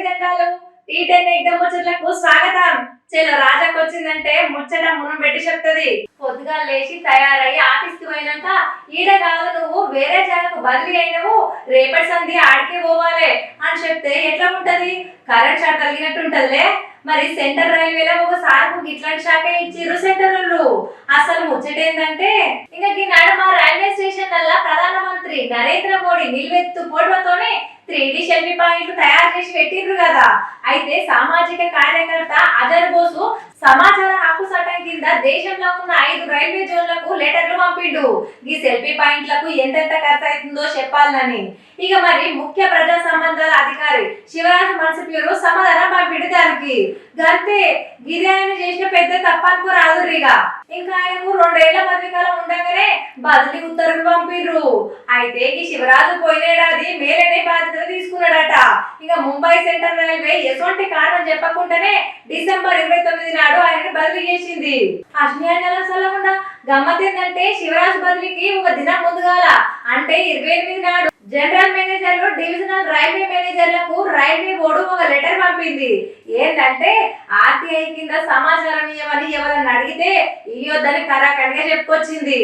Tea ten exam ముచ్చట్లకు స్వాగతం. చెల్లు రాజాకి వచ్చిందంటే ముచ్చట మునం పెట్టి చెప్తుంది. పొద్దుగా లేచి తయారయ్యి ఆఫీస్కి పోయినాక ఈడ కాదు నువ్వు వేరే జాగకు బదిలీ అయినవు. రేపటి సంధి ఆడికే పోవాలి అని చెప్తే ఎట్లా ఉంటది? కరెంట్ షాక్ కలిగినట్టు ఉంటదిలే. మరి సెంటర్ రైల్వేలో ఒక సార్కు ఇట్లాంటి శాఖ ఇచ్చిర్రు సెంటర్ వాళ్ళు. అసలు ముచ్చట ఏంటంటే ఇంకా నాడు మా రైల్వే స్టేషన్ వల్ల ప్రధానమంత్రి నరేంద్ర మోడీ నిల్వెత్తు పోటీతోనే త్రీ డి సెల్ఫీ పాయింట్లు తయారు చేసి పెట్టిండ్రు కదా. అయితే సామాజిక కార్యకర్త అజర్ బోసు సమాచార హక్కు చట్టం కింద దేశంలో ఉన్న ఐదు రైల్వే జోన్లకు లెటర్లు పంపిండు ఈ సెల్ఫీ పాయింట్లకు ఎంతెంత ఖర్చు అవుతుందో చెప్పాలని. ఇక మరి ముఖ్య ప్రజా సంబంధాల అధికారి శివరాజు మనసుప్యూరు సమాధానం పంపిండు దానికి. గంతే గిరి ఆయన చేసిన పెద్ద రాదురు ఇక ఇంకా ఆయనకు రెండేళ్ళ పదవికాలం ఉండగానే బదిలీ ఉత్తర్వులు పంపిర్రు అయితే ఈ శివరాజు పోయినేడాది మేలనే బాధ్యతలు తీసుకున్నాడట. ఇక ముంబై సెంట్రల్ రైల్వే ఎటువంటి కారణం చెప్పకుండానే డిసెంబర్ ఇరవై తొమ్మిది నాడు ఆయన బదిలీ చేసింది. అజ్ఞానాల సలహుండా గమ్మత్ ఏంటంటే శివరాజ్ బదిలీకి ఒక దినం ముందుగాల. అంటే ఇరవై ఎనిమిది నాడు జనరల్ మేనేజర్లు డివిజనల్ రైల్వే మేనేజర్లకు రైల్వే బోర్డు ఒక లెటర్ పంపింది. ఏంటంటే ఆర్టీఐ కింద సమాచారం ఇవ్వమని ఎవరన్నా అడిగితే ఇవ్వద్దని కరాఖండిగా చెప్పుకొచ్చింది.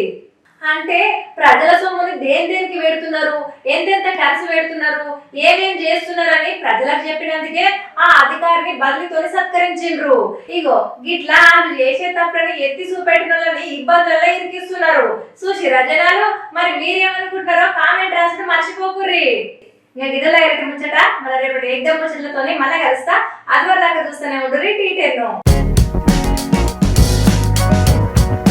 అంటే ప్రజల సొమ్ముని దేని దేనికి పెడుతున్నారు? ఎంతెంత ఖర్చు పెడుతున్నారు? ఏమేం చేస్తున్నారని ప్రజలకు చెప్పినందుకే ఆ అధికారిని బదిలీతో సత్కరించిండ్రు. ఇగో గిట్లా వాళ్ళు చేసే తప్పులని ఎత్తి చూపెట్టిన వాళ్ళని ఇబ్బందులలో ఇరికిస్తున్నారు. చూసి రజనాలు మరి మీరేమనుకుంటున్నారో కామెంట్ రాసిన మర్చిపోకుర్రి. ఇంకా ఇదిలా ముచ్చట మన రేపటి ఎగ్జామ్ ముచ్చట్లతోని మళ్ళీ కలుస్తా. అది దాకా చూస్తూనే ఉండరు టీటెన్ను